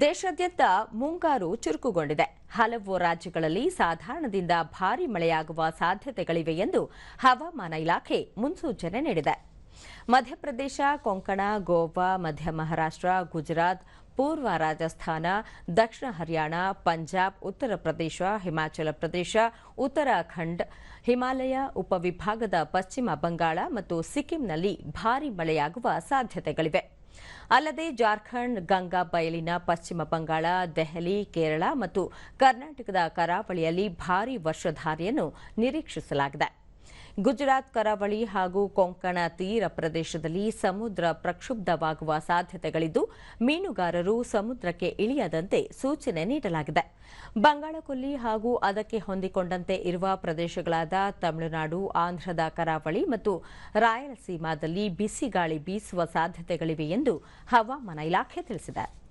ದೇಶಾದ್ಯಂತ ಮುಂಗಾರು ಚುರುಕುಗೊಂಡಿದೆ. ಹಲವು ರಾಜ್ಯಗಳಲ್ಲಿ ಸಾಧಾರಣದಿಂದ ಭಾರೀ ಮಳೆಯಾಗುವ ಸಾಧ್ಯತೆಗಳಿವೆ ಎಂದು ಹವಾಮಾನ ಇಲಾಖೆ ಮುನ್ಸೂಚನೆ ನೀಡಿದೆ. ಮಧ್ಯಪ್ರದೇಶ, ಕೊಂಕಣ, ಗೋವಾ, ಮಧ್ಯ ಮಹಾರಾಷ್ಟ್ರ, ಗುಜರಾತ್, ಪೂರ್ವ ರಾಜಸ್ಥಾನ, ದಕ್ಷಿಣ ಹರಿಯಾಣ, ಪಂಜಾಬ್, ಉತ್ತರ ಪ್ರದೇಶ, ಹಿಮಾಚಲ ಪ್ರದೇಶ, ಉತ್ತರಾಖಂಡ್, ಹಿಮಾಲಯ ಉಪವಿಭಾಗದ ಪಶ್ಚಿಮ ಬಂಗಾಳ ಮತ್ತು ಸಿಕ್ಕಿಂನಲ್ಲಿ ಭಾರೀ ಮಳೆಯಾಗುವ ಸಾಧ್ಯತೆಗಳಿವೆ. ಅಲ್ಲದೆ ಜಾರ್ಖಂಡ್ ಗಂಗಾ ಬಯಲಿನ ಪಶ್ಚಿಮ ಬಂಗಾಳ ದೆಹಲಿ ಕೇರಳ ಮತ್ತು ಕರ್ನಾಟಕದ ಕರಾವಳಿಯಲ್ಲಿ ಭಾರೀ ವರ್ಷಧಾರೆಯನ್ನು ನಿರೀಕ್ಷಿಸಲಾಗಿದೆ. ಗುಜರಾತ್ ಕರಾವಳಿ ಹಾಗೂ ಕೊಂಕಣ ತೀರ ಪ್ರದೇಶದಲ್ಲಿ ಸಮುದ್ರ ಪ್ರಕ್ಷುಬ್ಧವಾಗುವ ಸಾಧ್ಯತೆಗಳಿದ್ದು, ಮೀನುಗಾರರು ಸಮುದ್ರಕ್ಕೆ ಇಳಿಯದಂತೆ ಸೂಚನೆ ನೀಡಲಾಗಿದೆ. ಬಂಗಾಳಕೊಲ್ಲಿ ಹಾಗೂ ಅದಕ್ಕೆ ಹೊಂದಿಕೊಂಡಂತೆ ಇರುವ ಪ್ರದೇಶಗಳಾದ ತಮಿಳುನಾಡು, ಆಂಧ್ರದ ಕರಾವಳಿ ಮತ್ತು ರಾಯಲಸೀಮಾದಲ್ಲಿ ಬಿಸಿಗಾಳಿ ಬೀಸುವ ಸಾಧ್ಯತೆಗಳಿವೆ ಎಂದು ಹವಾಮಾನ ಇಲಾಖೆ ತಿಳಿಸಿದೆ.